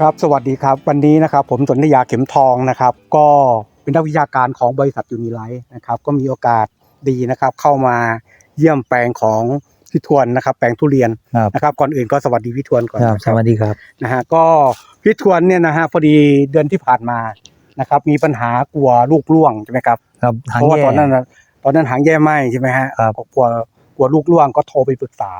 ครับสวัสดีครับ วันนี้นะครับผมสนธยาเข็มทองนะครับ ก็เป็นนักวิชาการของบริษัทยูนิไลท์นะครับ ก็มีโอกาสดีนะครับ เข้ามาเยี่ยมแปลงของพี่ทวนนะครับ แปลงทุเรียนครับนะครับ ก่อนอื่นก็สวัสดีพี่ทวนก่อนครับนะสวัสดีครับนะฮะก็พี่ทวนเนี่ยนะฮะพอดีเดือนที่ผ่านมานะครับ มีปัญหากลัวลูกร่วงใช่ไหมครับครับหางเพราะว่าแย่ตอนนั้นน่ะตอนนั้นหางแย่ไหมใช่ไหมฮะครับก็กลัวกลัวลูกร่วงก็โทรไปปรึกษา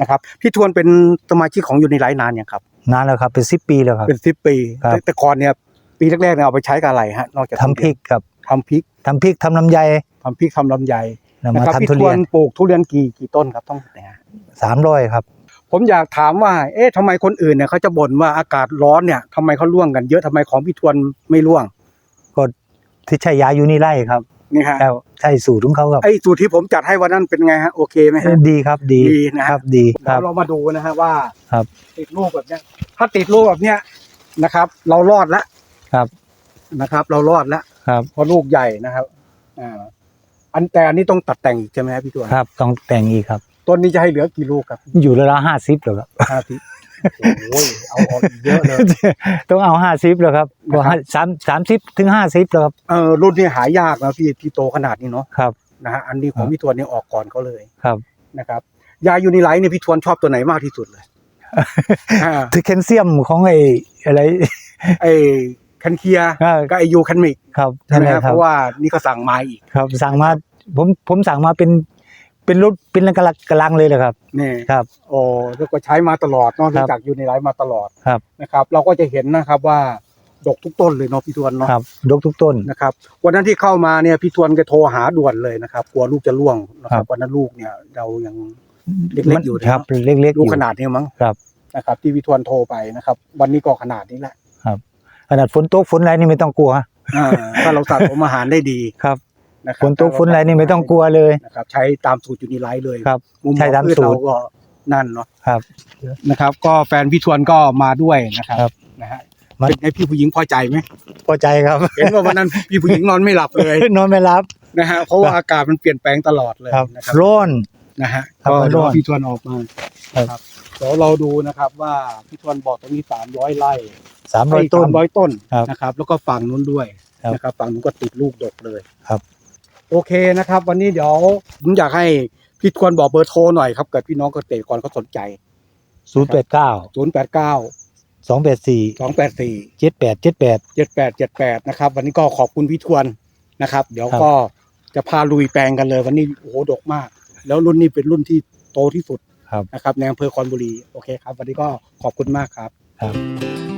นะครับพี่ทวนเป็นสมาชิกของยูนิไลท์นานยังครับ นานแล้วครับเป็นสิบปีแล้วครับ เป็นสิบปี ครับแต่แต่ก่อนเนี่ยปีแรกๆเนี่ยเอาไปใช้กับอะไรฮะนอกจากทำพริกครับทำพริกทำพริกทำลำไยทำพริกทำลำไยแล้วนะมาครับพี่ทำทุทเรีวยนนปลูกทุเรียนกี่กี่ต้นครับต้องนะฮะสามร้อยครับ ผมอยากถามว่า เอ๊ะทำไมคนอื่นเนี่ยเขาจะบ่นว่าอากาศร้อนเนี่ยทำไมเขาร่วงกันเยอะทำไมของพี่ทวนไม่ร่วงก็ที่ใช้ยายูนิไลครับ นี่ฮะใช่ใช่สูตรของเขาครับไอ้สูตรที่ผมจัดให้วันนั้นเป็นไงฮะโอเคไหมฮะ ดีครับดีดีนะฮะ ครับดีคเดี๋ยรับวเรามาดูนะฮะว่าครับติดลูกแบบเนี้ย ถ้าติดลูกแบบเนี้ยนะครับ เรารอดแล้วครับ นะครับ เรารอดแล้วครับเพราะลูกใหญ่นะครับอ่าอันแต่อันนี้ต้องตัดแต่งอีกใช่ไหมครับพี่ทวนครับต้องแต่งอีกครับ ต้นนี้จะให้เหลือกี่ลูกครับอยู่ระดับห้าสิบแล้วครับ ห้าสิบ โอ้ยเอาออกอีกเยอะเลย ต้องเอาห้าสิบแล้วครับนะครับก็สามสามสิบถึงห้าสิบแล้วครับ เออรุ่นนี้หายากนะพี่ที่โตขนาดนี้เนาะครับ นะฮะอันนี้ของครับพี่ทวนนี่ออกก่อนเขาเลยครับ นะครับ ยายูนิไลท์เนี่ยพี่ทวนชอบตัวไหนมากที่สุดเลยอ่าที่แคลเซียมของไอ้อะไร ไอ้คันเคียอ่าก็ไอยูคันมิกครับใช่ไหมนั่นคแหรับละเพราะว่านี่ก็สั่งมาอีกครับ สั่งมาผมผมสั่งมาเป็น เป็นรถเป็นกระลักกระลังเลยเลยครับ นี่ครับ โอ้แล้วก็ใช้มาตลอดเนอกครับจากยูนิไลท์มาตลอดครับ นะครับ เราก็จะเห็นนะครับว่าดกทุกต้นเลยเนาะพี่ทวนเนาะครับดกทุกต้น นะครับวันนั้นที่เข้ามาเนี่ยพี่ทวนแกโทรหาด่วนเลยนะครับกลัวลูกจะร่วงนะคครัรับ บวันนั้นลูกเนี่ยเรายัง เล็กๆอยู่นะครับเล็กๆอลูกยู่ขนาดนี้มั้งครับ นะครับ ที่พี่ทวนโทรไปนะครับ วันนี้ก็ขนาดนี้แหละขนาดฝนตกฝนอะไรนี่ไม่ต้องกลัวอ่าถ้าเราสะสมอาหารได้ดี ครับนะคฝรับนตกฝนอะไรนี่ไม่ต้องกลัวเลยนะครับ ใช้ตามสูตรยูนิไลท์เลยครับ มุมใช้ตามพืชสูตรเก็นั่นเนาะครับนะครับ ก็แฟนพี่ทวนก็มาด้วยนะครับครับนะฮะมันเป็นไงพี่ผู้หญิงพอใจไหมพอใจครับ เห็นว่าวันนั้นพี่ผู้หญิงนอนไม่หลับเลยนอนไม่รับนะฮะเพราะว่าอากาศมันเปลี่ยนแปลงตลอดเลยครับนะครับร้อนนะฮะครับก็เดี๋ยวร้อนพี่ทวนออกมาครับครับเดี๋ยวเราดูนะครับว่าพี่ทวนบอกตรงนี้สามร้อยไร่สามร้อยต้นสามร้อยต้นครับนะครับ แล้วก็ฝั่งนู้นด้วยครับนะครับฝั่งนู้นก็ติดลูกดกเลยครับ โอเคนะครับ วันนี้เดี๋ยวผมอยากให้พี่ทวนบอกเบอร์โทรหน่อยครับเกิดพี่น้องเกษตรกรเขาสนใจ ศูนย์แปดเก้าศูนย์แปดเก้าสองแปดสี่สองแปดสี่เจ็ดแปดเจ็ดแปดเจ็ดแปดเจ็ดแปดนะครับวันนี้ก็ขอบคุณพี่ทวนนะครับ เดี๋ยวครับ ก็จะพาลุยแปลงกันเลย วันนี้โอ้โหดกมาก แล้วรุ่นนี้เป็นรุ่นที่โตที่สุดครับ นะครับในอำเภอคอนบุรีโอเคครับ วันนี้ก็ขอบคุณมากครับ ครับ